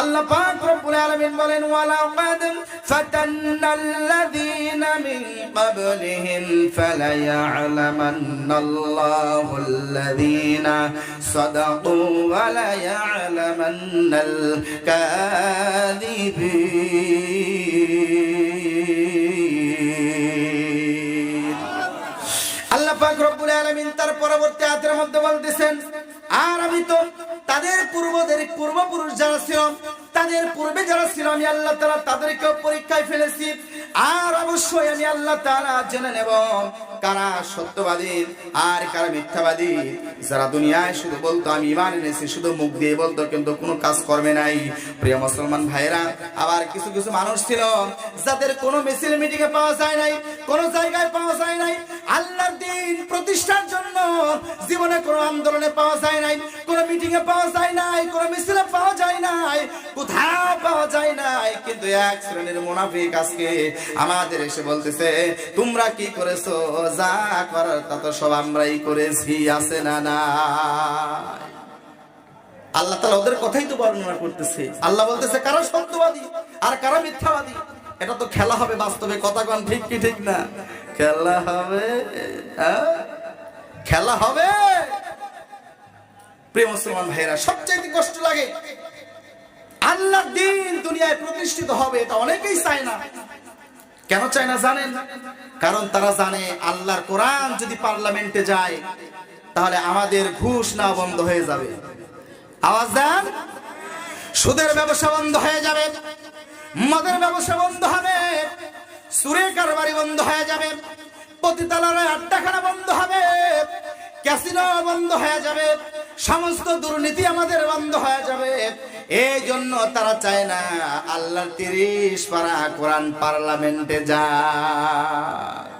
আল্লাহ পাক রব্বুল আলামিন বলেন ওয়ালাকাদ ফাতান্নাল্লাযীনা মিন ক্বাবলিহিম ফালায়া'লামান্নাল্লাহুল্লাযীনা সাদাকু ওয়া লায়া'লামান্নাল কাযিবিন আল্লাহ পাক রব্বুল আলামিন তার পরবর্তী আয়াতের মধ্যে বলতেছেন, আর আমি তো পূর্বদের পূর্বপুরুষ যারা ছিল, তাদের পূর্বে যারা ছিল, আমি আল্লাহ তাআলা তাদেরকে পরীক্ষায় ফেলেছি। আর অবশ্যই আমি আল্লাহ তাআলা জেনে নেব কারা সত্যবাদী আর কারা মিথ্যাবাদী। যারা দুনিয়ায় শুধু বলতো, আমি ইমান এনেছি, শুধু মুখ দিয়ে বলতো, কিন্তু কোনো কাজ করবে নাই। প্রিয় মুসলমান ভাইরা আবার কিছু কিছু মানুষ ছিল, যাদের কোনো মিছিল মিটিং এ পাওয়া যায় নাই, কোনো জায়গায় পাওয়া যায় নাই। আল্লাহর দিন প্রতিষ্ঠার জন্য জীবনে কোনো আন্দোলনে পাওয়া যায় নাই, কোনো মিটিং এ পাওয়া যায় নাই, কোনো মিছিলে পাওয়া যায় নাই, কোথাও পাওয়া যায় নাই। কিন্তু এক শ্রেণির মুনাফিক আজকে আমাদের এসে বলতেছে, তোমরা কি করেছ? যা করার তা তো সব আমরাই করেছি, আছে না না আল্লাহ তালা ওদের কথাই তো বর্ণনা করতেছে। আল্লাহ বলতেছে, কারা সত্যবাদী আর কারা মিথ্যাবাদী? এটা তো খেলা হবে বাস্তবে, কথা কন, ঠিক কি ঠিক না? খেলা হবে হ্যাঁ? খেলা হবে? প্রিয় মুসলমান ভাইরা সবচাইতে কষ্ট লাগে। আল্লাহর দিন দুনিয়ায় প্রতিষ্ঠিত হবে, এটা অনেকেই চায় না। কেন চায় না জানেন? কারণ তারা জানে আল্লাহর কোরআন যদি পার্লামেন্টে যায়, তাহলে আমাদের ঘুষ না বন্ধ হয়ে যাবে। আওয়াজ দেন? সুদের ব্যবসা বন্ধ হয়ে যাবে। মদের ব্যবসা বন্ধ হবে। সুরে কারবারি বন্ধ হয়ে যাবে পতিতালারে আড্ডাখানা বন্ধ হবে, ক্যাসিনো বন্ধ হয়ে যাবে, সমস্ত দুর্নীতি আমাদের বন্ধ হয়ে যাবে। এই জন্য তারা চায় না আল্লাহ তিরিশ পারা কোরআন পার্লামেন্টে যায়।